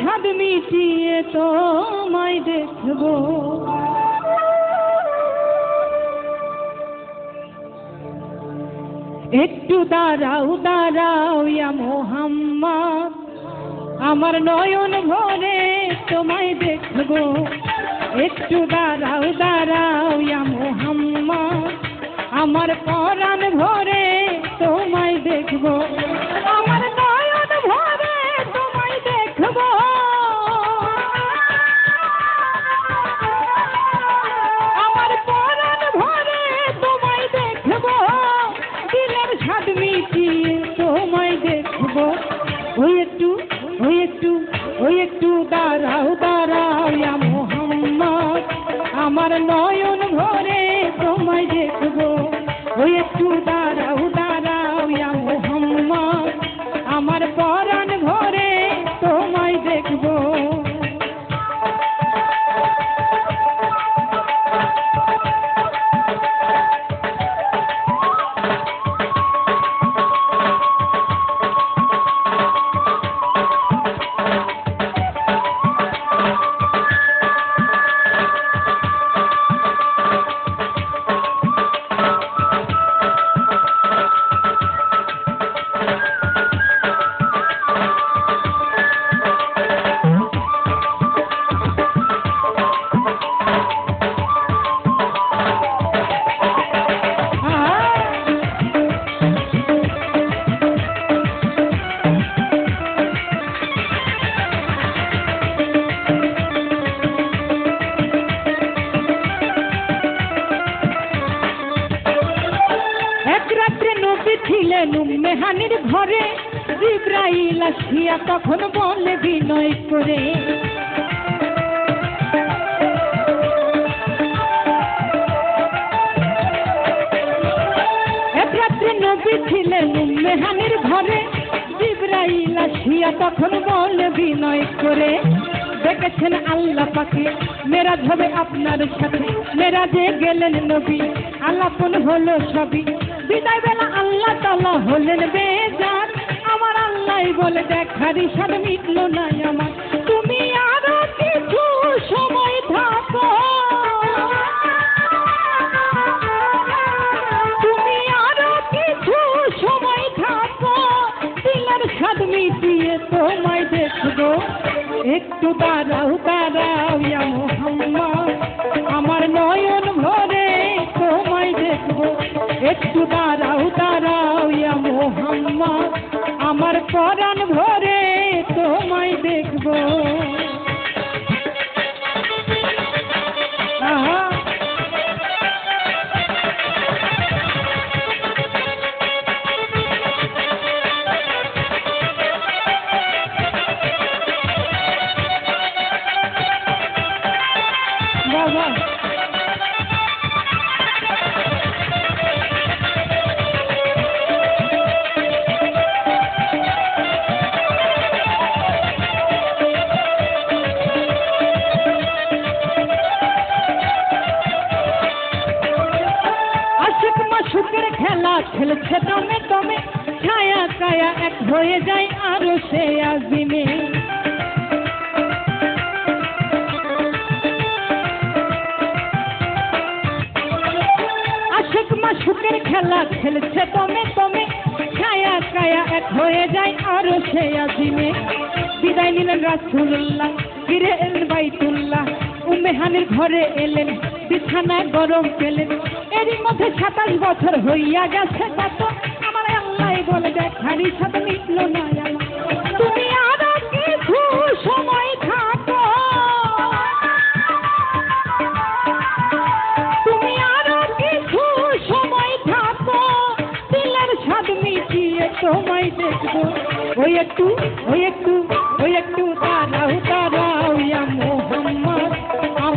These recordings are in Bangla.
স্বাদ মিটিয়ে তোমায় দেখব। একটু দাঁড়াও দাঁড়াও ইয়া মোহাম্মদ। আমার নয়ন ভরে তোমায় দেখব। একটু দাঁড়াও দাঁড়াও ইয়া মোহাম্মদ। আমার পরাণ ভরে একটু দাঁড়াও মেহানির ঘরে জিব্রাইল আসিয়া তখন বলে বিনয় করে। নবী ছিলেন মেহানির ঘরে। জিব্রাইল আসিয়া তখন বলে বিনয় করে। দেখেছেন আল্লাহ পাকে, মেরাজ হবে আপনার সাথে। মেরাজে গেলেন নবী আল্লাপন হলো সবই। বিদায় বেলা আল্লাহ তালা হলেন বেজার। আমার আল্লাহ বলে দেখার ইশার মিটল না আমার। তুমি আরও কিছু সময় থাকো। তুমি আরও কিছু সময় থাকো। দিলের স্বাদ মিটিয়ে তোমায় দেখব। একটু দাঁড়াও ইয়া মোহাম্মদ। আমার নয়ন ভরে একটু দাঁড়াও দাঁড়াও ইয়া মোহাম্মদ। আমার পরাণ ভরে তোমায় দেখব। আশিক খেলা খেলছে দমে দমে। ছায়া কায়া এক হয়ে যায় আরও সে আজিমে। আশিক মাসুকের খেলা খেলছে দমে দমে। ছায়া কায়া এক হয়ে যায় আরও সে আজিমে। বিদায় নিলেন রাসুল্লাহ ফিরে এলেন বাইতুল্লাহ। উমেহানের ঘরে এলেন বিছানা গরম পেলেন। এরই মধ্যে সাতাশ বছর হইয়া গেছে কত আমার আল্লাহ বলে দেখারি সাথে মিটল না তুমি আরও কিছু সময় থাকো। তুমি আরও কিছু সময় থাকো। দিলের স্বাদ মিটিয়ে তোমায় দেখব। ওই একটু ওই একটু।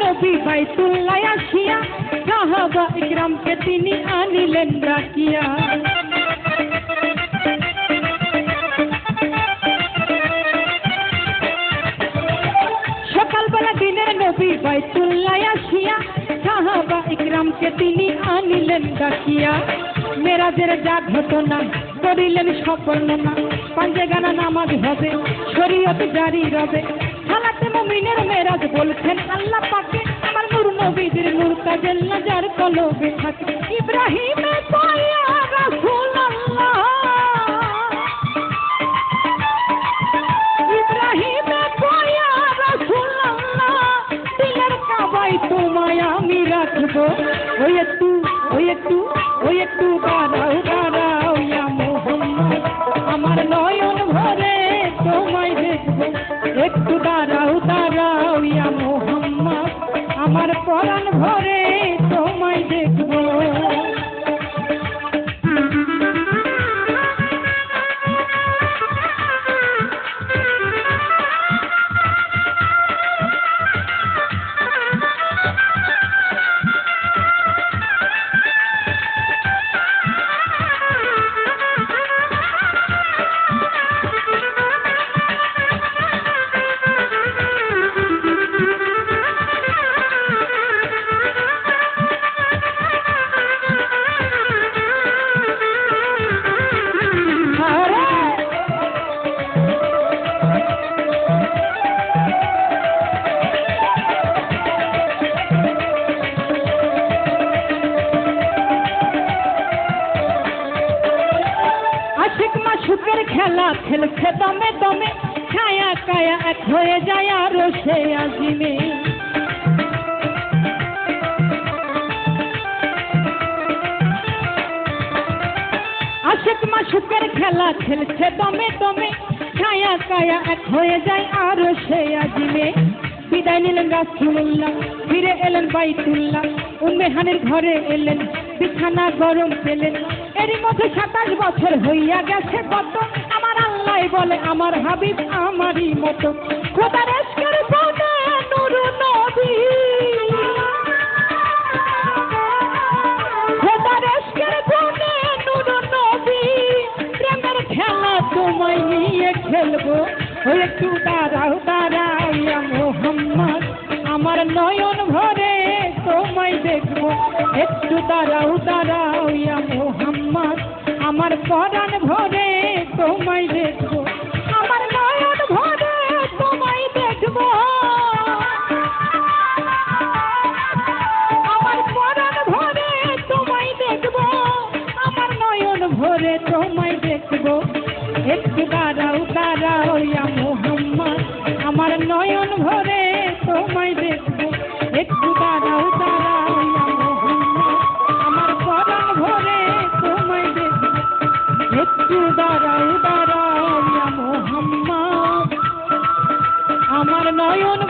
নবী বাইতুল্লায় আসিয়া সাহাবা ইকরামকে তিনি আনিলেন রাখিয়া সকালবেলা দিনে নবী বাইতুল্লায় আসিয়া সাহাবা ইকরামকে তিনি আনিলেন ডাকিয়া মেরাজের যা ঘটনা করিলেন সফল না পাঞ্জে গানা নামাজ হবে শরীয়ত জারি রবে মুমিনের মেরাজ বলছেন আল্লাহ পাকে। আমার নূর নবীদের নূর তাজেল্লা যার কলবে থাকে। ইব্রাহিমে ওই একটু ওই একটু ওই একটু দাঁড়াও দাঁড়াও খেলা খেলছে দমে দমে, ছায়া কায়া এক হয়ে যায় আরও সে আজিমে। আশিক মাসুকের খেলা খেলছে দমে দমে, ছায়া কায়া এক হয়ে যায় আরও সে আজিমে। বিদায় নিলেন রাসুল্লাহ ফিরে এলেন বাইতুল্লাহ উম্মেহানের ঘরে এলেন, বিছানা গরম পেলেন। এরই মধ্যে সাতাশ বছর হইয়া গেছে কত? আমার আল্লাহ বলে, আমার হাবিব আমারই মতো। প্রেমের খেলা খেলব। মোহাম্মদ। আমার নয়ন ভরে তোমায় দেখব। একটু দাঁড়াও দাঁড়াও। আমার পরাণ ভরে তোমায় দেখব দাঁড়াও দাঁড়াও মোহাম্মদ। আমার নয়ন